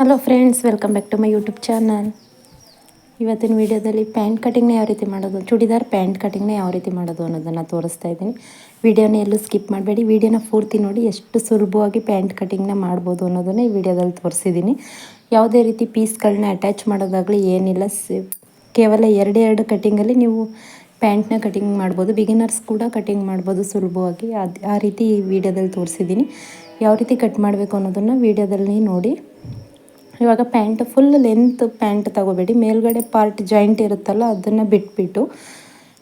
Hello friends welcome back to my YouTube channel ಇವತ್ತಿನ ವೀಡಿಯೋದಲ್ಲಿ pant ಕಟಿಂಗ್ನ ಯಾವ ರೀತಿ ಮಾಡೋದು, ಚೂಡಿದಾರ್ ಪ್ಯಾಂಟ್ ಕಟಿಂಗ್ನ ಯಾವ ರೀತಿ ಮಾಡೋದು ಅನ್ನೋದನ್ನು ತೋರಿಸ್ತಾ ಇದ್ದೀನಿ. ವೀಡಿಯೋನ ಎಲ್ಲೂ ಸ್ಕಿಪ್ ಮಾಡಬೇಡಿ. ವೀಡಿಯೋನ ಪೂರ್ತಿ ನೋಡಿ ಎಷ್ಟು ಸುಲಭವಾಗಿ ಪ್ಯಾಂಟ್ ಕಟಿಂಗ್ನ ಮಾಡ್ಬೋದು ಅನ್ನೋದನ್ನು ಈ ವಿಡಿಯೋದಲ್ಲಿ ತೋರಿಸಿದ್ದೀನಿ. ಯಾವುದೇ ರೀತಿ ಪೀಸ್ಗಳನ್ನ ಅಟ್ಯಾಚ್ ಮಾಡೋದಾಗಲಿ ಏನಿಲ್ಲ ಕೇವಲ ಎರಡೇ ಎರಡು ಕಟಿಂಗಲ್ಲಿ ನೀವು ಪ್ಯಾಂಟ್ನ ಕಟಿಂಗ್ ಮಾಡ್ಬೋದು. ಬಿಗಿನರ್ಸ್ ಕೂಡ ಕಟಿಂಗ್ ಮಾಡ್ಬೋದು ಸುಲಭವಾಗಿ. ಅದು ಆ ರೀತಿ ಈ ವಿಡಿಯೋದಲ್ಲಿ ತೋರಿಸಿದ್ದೀನಿ. ಯಾವ ರೀತಿ ಕಟ್ ಮಾಡಬೇಕು ಅನ್ನೋದನ್ನು ವೀಡಿಯೋದಲ್ಲಿ ನೋಡಿ. ಇವಾಗ ಪ್ಯಾಂಟ್ ಫುಲ್ ಲೆಂತ್ ಪ್ಯಾಂಟ್ ತಗೋಬೇಡಿ. ಮೇಲ್ಗಡೆ ಪಾರ್ಟ್ ಜಾಯಿಂಟ್ ಇರುತ್ತಲ್ಲ, ಅದನ್ನು ಬಿಟ್ಬಿಟ್ಟು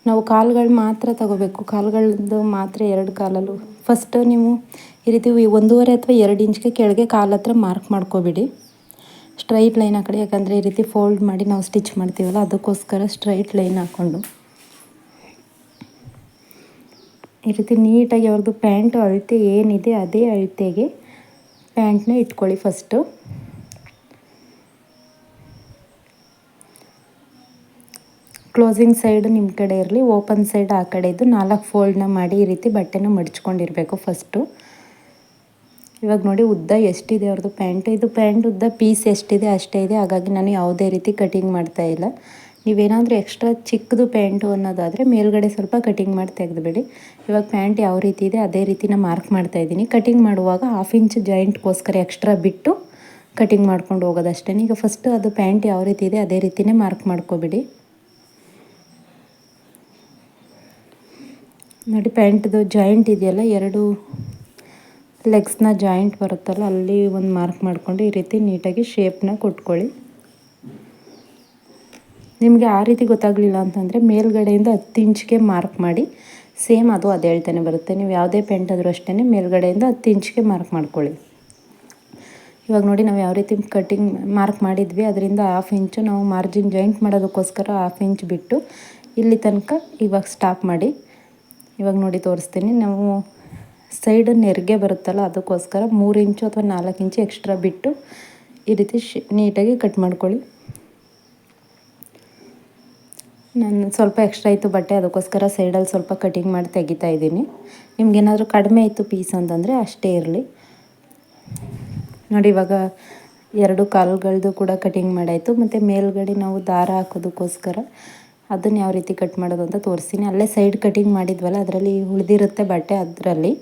ನಾವು ಕಾಲುಗಳು ಮಾತ್ರ ತಗೋಬೇಕು. ಕಾಲುಗಳದ್ದು ಮಾತ್ರ ಎರಡು ಕಾಲಲ್ಲೂ. ಫಸ್ಟ್ ನೀವು ಈ ರೀತಿ ಒಂದೂವರೆ ಅಥವಾ ಎರಡು ಇಂಚ್ಗೆ ಕೆಳಗೆ ಕಾಲು ಹತ್ರ ಮಾರ್ಕ್ ಮಾಡ್ಕೋಬಿಡಿ. ಸ್ಟ್ರೈಟ್ ಲೈನ್ ಆ ಯಾಕಂದರೆ ಈ ರೀತಿ ಫೋಲ್ಡ್ ಮಾಡಿ ನಾವು ಸ್ಟಿಚ್ ಮಾಡ್ತೀವಲ್ಲ, ಅದಕ್ಕೋಸ್ಕರ ಸ್ಟ್ರೈಟ್ ಲೈನ್ ಹಾಕ್ಕೊಂಡು ಈ ರೀತಿ ನೀಟಾಗಿ ಅವ್ರದ್ದು ಪ್ಯಾಂಟು ಅಳತೆ ಏನಿದೆ, ಅದೇ ಅಳತೆಗೆ ಪ್ಯಾಂಟ್ನ ಇಟ್ಕೊಳ್ಳಿ ಫಸ್ಟು ಕ್ಲೋಸಿಂಗ್ ಸೈಡ್ ನಿಮ್ಮ ಕಡೆ ಇರಲಿ ಓಪನ್ ಸೈಡ್ ಆ ಕಡೆ ಇದ್ದು ನಾಲ್ಕು ಫೋಲ್ಡ್ನ ಮಾಡಿ ಈ ರೀತಿ ಬಟ್ಟೆನ ಮಡ್ಚ್ಕೊಂಡಿರಬೇಕು ಫಸ್ಟು ಇವಾಗ ನೋಡಿ ಉದ್ದ ಎಷ್ಟಿದೆ ಅವ್ರದ್ದು ಪ್ಯಾಂಟು ಇದು ಪ್ಯಾಂಟ್ ಉದ್ದ ಪೀಸ್ ಎಷ್ಟಿದೆ ಅಷ್ಟೇ ಇದೆ, ಹಾಗಾಗಿ ನಾನು ಯಾವುದೇ ರೀತಿ ಕಟಿಂಗ್ ಮಾಡ್ತಾ ಇಲ್ಲ. ನೀವೇನಾದರೂ ಎಕ್ಸ್ಟ್ರಾ ಚಿಕ್ಕದು ಪ್ಯಾಂಟು ಅನ್ನೋದಾದರೆ ಮೇಲ್ಗಡೆ ಸ್ವಲ್ಪ ಕಟಿಂಗ್ ಮಾಡಿ ತೆಗೆದುಬಿಡಿ. ಇವಾಗ ಪ್ಯಾಂಟ್ ಯಾವ ರೀತಿ ಇದೆ ಅದೇ ರೀತಿನ ಮಾರ್ಕ್ ಮಾಡ್ತಾ ಇದ್ದೀನಿ. ಕಟಿಂಗ್ ಮಾಡುವಾಗ ಹಾಫ್ ಇಂಚ್ ಜಾಯಿಂಟ್ಗೋಸ್ಕರ ಎಕ್ಸ್ಟ್ರಾ ಬಿಟ್ಟು ಕಟಿಂಗ್ ಮಾಡ್ಕೊಂಡು ಹೋಗೋದಷ್ಟೇ ಈಗ ಫಸ್ಟು ಅದು ಪ್ಯಾಂಟ್ ಯಾವ ರೀತಿ ಇದೆ ಅದೇ ರೀತಿಯೇ ಮಾರ್ಕ್ ಮಾಡ್ಕೊಬಿಡಿ. ನೋಡಿ, ಪ್ಯಾಂಟ್ದು ಜಾಯಿಂಟ್ ಇದೆಯಲ್ಲ, ಎರಡು ಲೆಗ್ಸ್ನ ಜಾಯಿಂಟ್ ಬರುತ್ತಲ್ಲ, ಅಲ್ಲಿ ಒಂದು ಮಾರ್ಕ್ ಮಾಡಿಕೊಂಡು ಈ ರೀತಿ ನೀಟಾಗಿ ಶೇಪ್ನ ಕೊಟ್ಕೊಳ್ಳಿ. ನಿಮಗೆ ಆ ರೀತಿ ಗೊತ್ತಾಗಲಿಲ್ಲ ಅಂತಂದರೆ, ಮೇಲ್ಗಡೆಯಿಂದ ಹತ್ತು ಇಂಚ್ಗೆ ಮಾರ್ಕ್ ಮಾಡಿ, ಸೇಮ್ ಅದು ಅದು ಹೇಳ್ತಾನೆ ಬರುತ್ತೆ. ನೀವು ಯಾವುದೇ ಪ್ಯಾಂಟ್ ಆದರೂ ಅಷ್ಟೇ ಮೇಲ್ಗಡೆಯಿಂದ ಹತ್ತು ಇಂಚ್ಗೆ ಮಾರ್ಕ್ ಮಾಡ್ಕೊಳ್ಳಿ. ಇವಾಗ ನೋಡಿ, ನಾವು ಯಾವ ರೀತಿ ಕಟ್ಟಿಂಗ್ ಮಾರ್ಕ್ ಮಾಡಿದ್ವಿ, ಅದರಿಂದ ಹಾಫ್ ಇಂಚು ನಾವು ಮಾರ್ಜಿನ್ ಜಾಯಿಂಟ್ ಮಾಡೋದಕ್ಕೋಸ್ಕರ ಹಾಫ್ ಇಂಚ್ ಬಿಟ್ಟು ಇಲ್ಲಿ ತನಕ ಇವಾಗ ಸ್ಟಾಪ್ ಮಾಡಿ. ಇವಾಗ ನೋಡಿ ತೋರಿಸ್ತೀನಿ. ನಾವು ಸೈಡ್ ನೆರಿಗೆ ಬರುತ್ತಲ್ಲ, ಅದಕ್ಕೋಸ್ಕರ ಮೂರು ಇಂಚು ಅಥವಾ ನಾಲ್ಕು ಇಂಚು ಎಕ್ಸ್ಟ್ರಾ ಬಿಟ್ಟು ಈ ರೀತಿ ಶಿ, ನೀಟಾಗಿ ಕಟ್ ಮಾಡ್ಕೊಳ್ಳಿ. ನಾನು ಸ್ವಲ್ಪ ಎಕ್ಸ್ಟ್ರಾ ಇತ್ತು ಬಟ್ಟೆ, ಅದಕ್ಕೋಸ್ಕರ ಸೈಡಲ್ಲಿ ಸ್ವಲ್ಪ ಕಟಿಂಗ್ ಮಾಡಿ ತೆಗಿತಾ ಇದ್ದೀನಿ. ನಿಮ್ಗೇನಾದರೂ ಕಡಿಮೆ ಇತ್ತು ಪೀಸ್ ಅಂತಂದರೆ ಅಷ್ಟೇ ಇರಲಿ. ನೋಡಿ ಇವಾಗ ಎರಡು ಕಾಲುಗಳದ್ದು ಕೂಡ ಕಟಿಂಗ್ ಮಾಡಾಯಿತು, ಮತ್ತು ಮೇಲ್ಗಡೆ ನಾವು ದಾರ ಹಾಕೋದಕ್ಕೋಸ್ಕರ ಅದನ್ನು ಯಾವ ರೀತಿ ಕಟ್ ಮಾಡೋದು ಅಂತ ತೋರಿಸ್ತೀನಿ. ಅಲ್ಲೇ ಸೈಡ್ ಕಟಿಂಗ್ ಮಾಡಿದ್ವಲ್ಲ, ಅದರಲ್ಲಿ ಉಳಿದಿರುತ್ತೆ ಬಟ್ಟೆ ಅದರಲ್ಲಿ.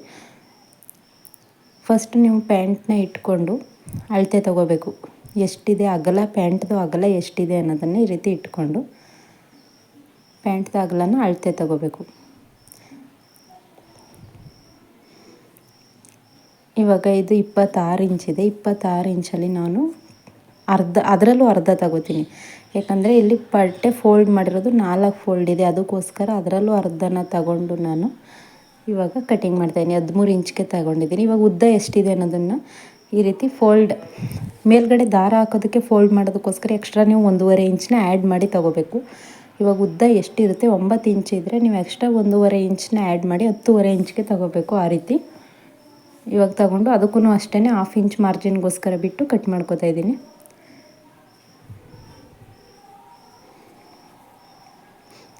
ಫಸ್ಟ್ ನೀವು ಪ್ಯಾಂಟ್ನ ಇಟ್ಕೊಂಡು ಅಳತೆ ತೊಗೋಬೇಕು. ಎಷ್ಟಿದೆ ಅಗಲ ಪ್ಯಾಂಟ್ದು ಅಗಲ ಎಷ್ಟಿದೆ ಅನ್ನೋದನ್ನು ಈ ರೀತಿ ಇಟ್ಕೊಂಡು ಪ್ಯಾಂಟ್ದು ಅಗಲನ ಅಳತೆ ತಗೋಬೇಕು. ಇವಾಗ ಇದು ಇಪ್ಪತ್ತಾರು ಇಂಚಿದೆ. ಇಪ್ಪತ್ತಾರು ಇಂಚಲ್ಲಿ ನಾನು ಅರ್ಧ, ಅದರಲ್ಲೂ ಅರ್ಧ ತಗೋತೀನಿ. ಯಾಕಂದರೆ ಇಲ್ಲಿ ಬಟ್ಟೆ ಫೋಲ್ಡ್ ಮಾಡಿರೋದು ನಾಲ್ಕು ಫೋಲ್ಡ್ ಇದೆ, ಅದಕ್ಕೋಸ್ಕರ ಅದರಲ್ಲೂ ಅರ್ಧನ ತಗೊಂಡು ನಾನು ಇವಾಗ ಕಟಿಂಗ್ ಮಾಡ್ತಾಯಿದ್ದೀನಿ ಹದಿಮೂರು ಇಂಚ್ಗೆ ತಗೊಂಡಿದ್ದೀನಿ. ಇವಾಗ ಉದ್ದ ಎಷ್ಟಿದೆ ಅನ್ನೋದನ್ನು ಈ ರೀತಿ ಫೋಲ್ಡ್ ಮೇಲ್ಗಡೆ ದಾರ ಹಾಕೋದಕ್ಕೆ ಫೋಲ್ಡ್ ಮಾಡೋದಕ್ಕೋಸ್ಕರ ಎಕ್ಸ್ಟ್ರಾ ನೀವು ಒಂದೂವರೆ ಇಂಚನ್ನ ಆ್ಯಡ್ ಮಾಡಿ ತೊಗೋಬೇಕು. ಇವಾಗ ಉದ್ದ ಎಷ್ಟಿರುತ್ತೆ, ಒಂಬತ್ತು ಇಂಚ್ ಇದ್ದರೆ ನೀವು ಎಕ್ಸ್ಟ್ರಾ ಒಂದೂವರೆ ಇಂಚನ್ನ ಆ್ಯಡ್ ಮಾಡಿ ಹತ್ತೂವರೆ ಇಂಚ್ಗೆ ತೊಗೋಬೇಕು ಆ ರೀತಿ. ಇವಾಗ ತಗೊಂಡು ಅದಕ್ಕೂ ಅಷ್ಟೇ ಹಾಫ್ ಇಂಚ್ ಮಾರ್ಜಿನ್ಗೋಸ್ಕರ ಬಿಟ್ಟು ಕಟ್ ಮಾಡ್ಕೋತಾ ಇದ್ದೀನಿ.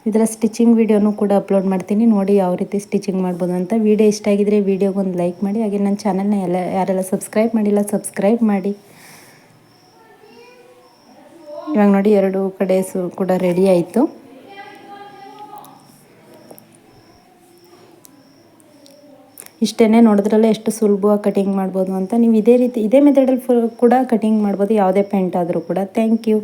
ಇದರ ಸ್ಟಿಚಿಂಗ್ ವೀಡಿಯೋನು ಕೂಡ ಅಪ್ಲೋಡ್ ಮಾಡ್ತೀನಿ. ನೋಡಿ ಯಾವ ರೀತಿ ಸ್ಟಿಚಿಂಗ್ ಮಾಡ್ಬೋದು ಅಂತ. ವೀಡಿಯೋ ಇಷ್ಟ ಆಗಿದ್ರೆ ವೀಡಿಯೋಗೊಂದು ಲೈಕ್ ಮಾಡಿ. ಹಾಗೆ ನನ್ನ ಚಾನಲ್ನ ಎಲ್ಲ ಯಾರೆಲ್ಲ ಸಬ್ಸ್ಕ್ರೈಬ್ ಮಾಡಿಲ್ಲ, ಸಬ್ಸ್ಕ್ರೈಬ್ ಮಾಡಿ. ಇವಾಗ ನೋಡಿ ಎರಡು ಕಡೆ ಕೂಡ ರೆಡಿ ಆಯಿತು. ಇಷ್ಟೇ ನೋಡಿದ್ರಲ್ಲೇ ಎಷ್ಟು ಸುಲಭವಾಗಿ ಕಟಿಂಗ್ ಮಾಡ್ಬೋದು ಅಂತ. ನೀವು ಇದೇ ರೀತಿ, ಇದೇ ಮೆಥಡಲ್ಲಿ ಫುಲ್ ಕೂಡ ಕಟಿಂಗ್ ಮಾಡ್ಬೋದು. ಯಾವುದೇ ಪೇಂಟ್ ಆದರೂ ಕೂಡ. Thank you